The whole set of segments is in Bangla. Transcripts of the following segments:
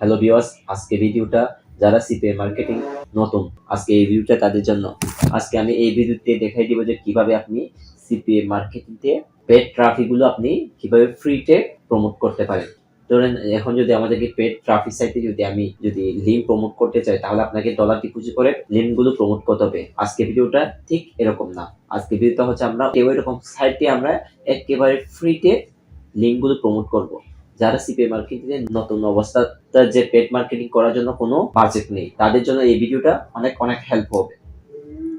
হ্যালো ভিউয়ার্স, আজকে ভিডিওটা যারা সিপে মার্কেটিং নতুন, আজকে এই ভিডিওটা তাদের জন্য। আজকে আমি এই ভিডিওতে দেখাই দিব যে কীভাবে আপনি সিপিএ মার্কেটিংতে পেড ট্রাফিকগুলো আপনি কীভাবে ফ্রিতে প্রমোট করতে পারেন। ধরেন, এখন যদি আমাদেরকে পেড ট্রাফিক সাইটে যদি আমি যদি লিঙ্ক প্রমোট করতে চাই, তাহলে আপনাকে ডলার ডিপোজিট করে লিঙ্কগুলো প্রমোট করতে হবে। আজকে ভিডিওটা ঠিক এরকম না। আজকে ভিডিওটা হচ্ছে আমরা কেউ এরকম সাইটে আমরা একেবারে ফ্রিতে লিঙ্কগুলো প্রমোট করব। যারা সিপিএ মার্কেটিং এর নতুন অবস্থাটা যে পেড মার্কেটিং করার জন্য কোনো বাজেট নেই, তাদের জন্য এই ভিডিওটা অনেক অনেক হেল্প হবে।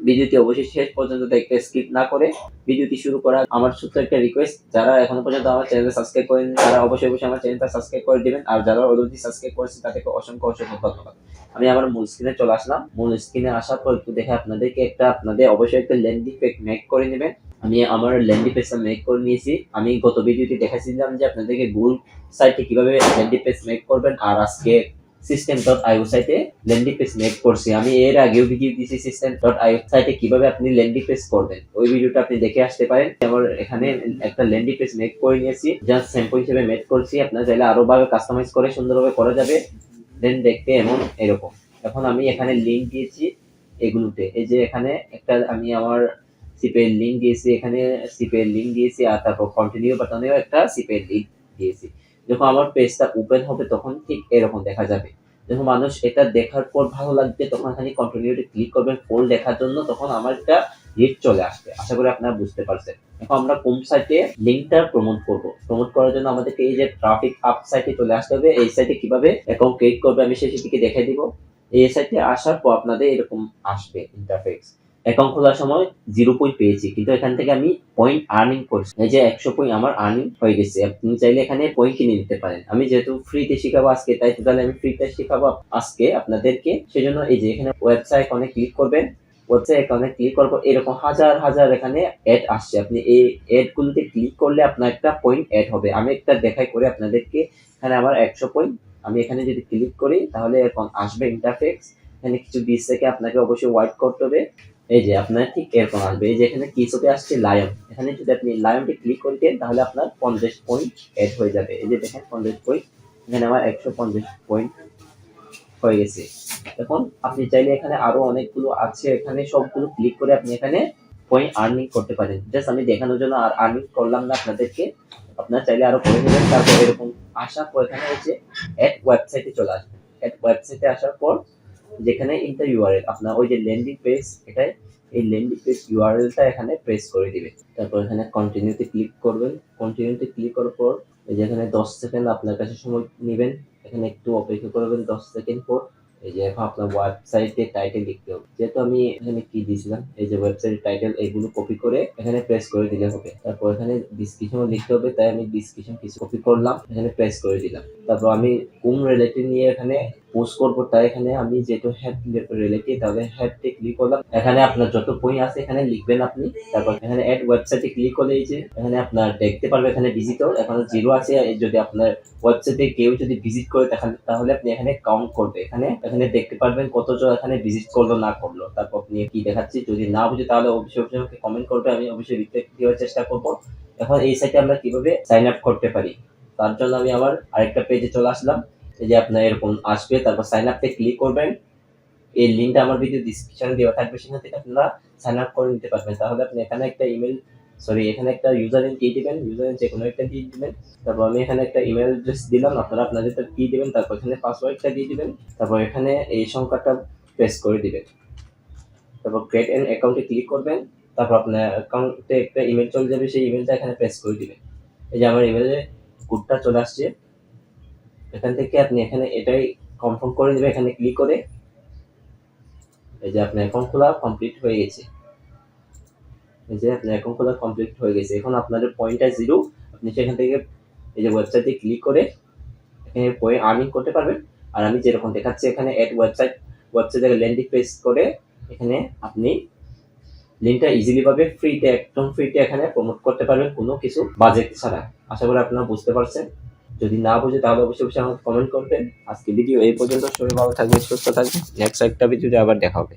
ভিডিওটি অবশ্যই শেষ পর্যন্ত দেখতে স্কিপ না করে ভিডিওটি শুরু করা আমার ছোট্ট একটা রিকোয়েস্ট যারা এখনও পর্যন্ত আমার চ্যানেল সাবস্ক্রাইব করেন তারা অবশ্যই অবশ্যই আমার চ্যানেলটা সাবস্ক্রাইব করে দিবেন। আর যারা অলরেডি সাবস্ক্রাইব করেছেন তাদেরকে অসংখ্য অসংখ্য ধন্যবাদ। আমি আমার মূল স্ক্রিনে চলে আসলাম। মূল স্ক্রিনে আসার পর একটু দেখে আপনাদেরকে একটা, আপনাদের অবশ্যই একটা ল্যান্ডিং পেজ মেক করে নেবেন। আমি আমার ল্যান্ডিং পেজটা মেক করে নিয়েছি। আমি গত ভিডিওতে দেখাচ্ছিলাম যে আপনাদেরকে গুগল সাইটে কীভাবে ল্যান্ডিং পেজ মেক করবেন, আর আজকে সিস্টেম ডট আইও সাইটে ল্যান্ডিং পেজ মেক করছি। আমি এর আগেও ভিডিও দিয়েছি সিস্টেম ডট আইও সাইটে কীভাবে আপনি ল্যান্ডিং পেজ করবেন। ওই ভিডিওটা আপনি দেখে আসতে পারেন। আমার এখানে একটা ল্যান্ডিং পেজ মেক করে নিয়েছি। জাস্ট স্যাম্পল হিসেবে মেক করছি। আপনার চাইলে আরও ভাবে কাস্টমাইজ করে সুন্দরভাবে করা যাবে। দেন দেখতে এমন এরকম। এখন আমি এখানে লিঙ্ক দিয়েছি এগুলোতে। এই যে এখানে একটা আমি আমার সিপের লিঙ্ক দিয়েছি এখানে সিপের লিঙ্ক দিয়েছি, আর তারপর কন্টিনিউ বাটনেও একটা সিপের লিঙ্ক দিয়েছি। যখন আমার পেজটা ওপেন হবে, তখন ঠিক এরকম দেখা যাবে। যখন মানুষ এটা দেখার পর ভালো লাগবে, তখন এখানে কন্টিনিউটি ক্লিক করবেন ফুল দেখার জন্য তখন আমার একটা হিট চলে আসবে। আশা করি আপনারা বুঝতে পারছেন। এখন আমরা কোন সাইটে লিঙ্কটা প্রমোট করব? প্রমোট করার জন্য আমাদেরকে এই যে ট্রাফিক আপ সাইটে চলে আসতে হবে। এই সাইটে কীভাবে অ্যাকাউন্ট ক্রিয়েট করবে, আমি সেই সেটিকে দেখে দিব। এই সাইটে আসার পর আপনাদের এরকম আসবে ইন্টারফেস অ্যাকাউন্ট খোলার সময় জিরো পয়েন্ট পেয়েছি, কিন্তু এখান থেকে আমি পয়েন্ট আর্নিং করছি। এই যে একশো পয়েন্ট আমার আর্নিং হয়ে গেছে, আপনি চাইলে এখানে পয়েন্ট কিনে নিতে পারেন। আমি যেহেতু ফ্রিতে শিখাবো আজকে, তাই তো তাহলে আমি ফ্রিতে শিখাবো আজকে আপনাদেরকে। সেজন্য এই যে এখানে ওয়েবসাইট অনেক ক্লিক করবেন ওয়েবসাইট অনেক ক্লিক করব এরকম হাজার হাজার এখানে অ্যাড আসছে। আপনি এই অ্যাড গুলোতে ক্লিক করলে আপনার একটা পয়েন্ট অ্যাড হবে। আমি একটা দেখাই করে আপনাদেরকে, এখানে আমার একশো পয়েন্ট আমি এখানে যদি ক্লিক করি, তাহলে এখন আসবে ইন্টারফেক্স এখানে কিছু বিশ থেকে আপনাকে অবশ্যই ওয়াইট করতে হবে। এই যে আপনার ঠিক এরকম আসবে। এই যে এখানে কি চোখে আসছে লায়ন এখানে যদি আপনি লায়নটি ক্লিক করে দেন, তাহলে আপনার পঞ্চাশ পয়েন্ট অ্যাড হয়ে যাবে। এই যে দেখেন পঞ্চাশ পয়েন্ট এখানে আমার একশো পঞ্চাশ পয়েন্ট হয়ে গেছে। এখন আপনি চাইলে এখানে আরও অনেকগুলো আছে। এখানে সবগুলো ক্লিক করে আপনি এখানে পয়েন্ট আর্নিং করতে পারেন। জাস্ট আমি দেখানোর জন্য আর আর্নিং করলাম না আপনাদেরকে। আপনার চাইলে আরও করে নেবেন। তারপর এরকম আসার পর এখানে হচ্ছে অ্যাড ওয়েবসাইটে চলে আসবে। অ্যাড ওয়েবসাইটে আসার পর যেখানে ইন্টার ইউআরএল আপনার ওই যে ল্যান্ডিং পেজ এটাই এই ল্যান্ডিং পেজ ইউআরএলটা এখানে প্রেস করে দিবে। তারপর এখানে কন্টিনিউতে ক্লিক করবেন। কন্টিনিউতে ক্লিক করার পর, এই যে এখানে দশ সেকেন্ড আপনার কাছে সময় নেবেন। এখানে একটু অপেক্ষা করবেন দশ সেকেন্ড পর। এই যে এখন আপনার ওয়েবসাইটে টাইটেল লিখতে হবে। যেহেতু আমি এখানে কি দিয়েছিলাম? এই যে ওয়েবসাইট টাইটেল এইগুলো কপি করে এখানে প্রেস করে দিলে হবে। তারপর এখানে ডিসক্রিপশন লিখতে হবে, তাই আমি ডিসক্রিপশন কিছু কপি করলাম, এখানে প্রেস করে দিলাম। তারপর আমি কোন রিলেটেড নিয়ে এখানে পোস্ট করব, তাই এখানে আমি যেহেতু হ্যাড রিলেটেড তাহলে হ্যাডতে ক্লিক করলাম। এখানে আপনার যত বই আছে, এখানে লিখবেন আপনি। তারপর এখানে অ্যাড ওয়েবসাইটে ক্লিক করলে এই যে, এখানে আপনার দেখতে পারবে এখানে ভিজিটর এখানে জিরো আছে। যদি আপনার ওয়েবসাইটে কেউ যদি ভিজিট করে, তাহলে আপনি এখানে কাউন্ট করবে। এখানে এখানে দেখতে পারবেন কতজন এখানে ভিজিট করল, না করল। তারপর আপনি কি দেখাচ্ছি? যদি না বুঝে, তাহলে অবশ্যই অবশ্যই কমেন্ট করবে। আমি অবশ্যই রিপ্লাই দেওয়ার চেষ্টা করব। এখন এই সাইটে আমরা কীভাবে সাইন আপ করতে পারি? তার জন্য আমি আবার আরেকটা পেজে চলে আসলাম। এই যে আপনার এরকম আসবে, তারপর সাইন আপতে ক্লিক করবেন। এই লিঙ্কটা আমার ভিডিও ডিসক্রিপশনে দেওয়া থাকবে, সেখান থেকে আপনারা সাইন আপ করে নিতে পারবেন। তাহলে আপনি এখানে একটা ইমেল সরি এখানে একটা ইউজার নেম দিয়ে দিবেন ইউজার নেম যে কোনো একটা দিয়ে দিবেন। তারপর আমি এখানে একটা ইমেল অ্যাড্রেস দিলাম, আপনারা আপনাদের কি দিবেন, তারপর এখানে পাসওয়ার্ডটা দিয়ে দিবেন, তারপর এখানে এই সংখ্যাটা প্রেস করে দিবেন। তারপর ক্রিয়েট এন অ্যাকাউন্টে ক্লিক করবেন, তারপর আপনার অ্যাকাউন্টে একটা ইমেল চলে যাবে, সেই ইমেলটা এখানে প্রেস করে দিবেন। এই যে আমার ইমেলে কোডটা চলে আসছে এখান থেকে আপনি এখানে এটাই কনফার্ম করে দেবেন, এখানে ক্লিক করে। এই যে আপনার অ্যাকাউন্ট খোলা কমপ্লিট হয়ে গেছে। এই যে আপনার অ্যাকাউন্ট খোলা কমপ্লিট হয়ে গেছে। এখন আপনাদের পয়েন্টটা জিরো আপনি সেখান থেকে এই যে ওয়েবসাইটে ক্লিক করে এখানে পয়েন্ট আর্নিং করতে পারবেন। আর আমি যেরকম দেখাচ্ছি এখানে অ্যাড ওয়েবসাইট ওয়েবসাইটে ল্যান্ডিং পেজ করে এখানে আপনি লিঙ্কটা ইজিলি পাবে। ফ্রিতে একদম ফ্রিতে এখানে প্রমোট করতে পারবেন কোনো কিছু বাজেট ছাড়া। আশা করি আপনারা বুঝতে পারছেন। যদি না বোঝে, তাহলে অবশ্যই অবশ্যই আমাকে কমেন্ট করবেন আজকে ভিডিও এই পর্যন্ত। সবাই ভালো থাকবেন, সুস্থ থাকবেন। নেক্সট একটা ভিডিওতে আবার দেখা হবে।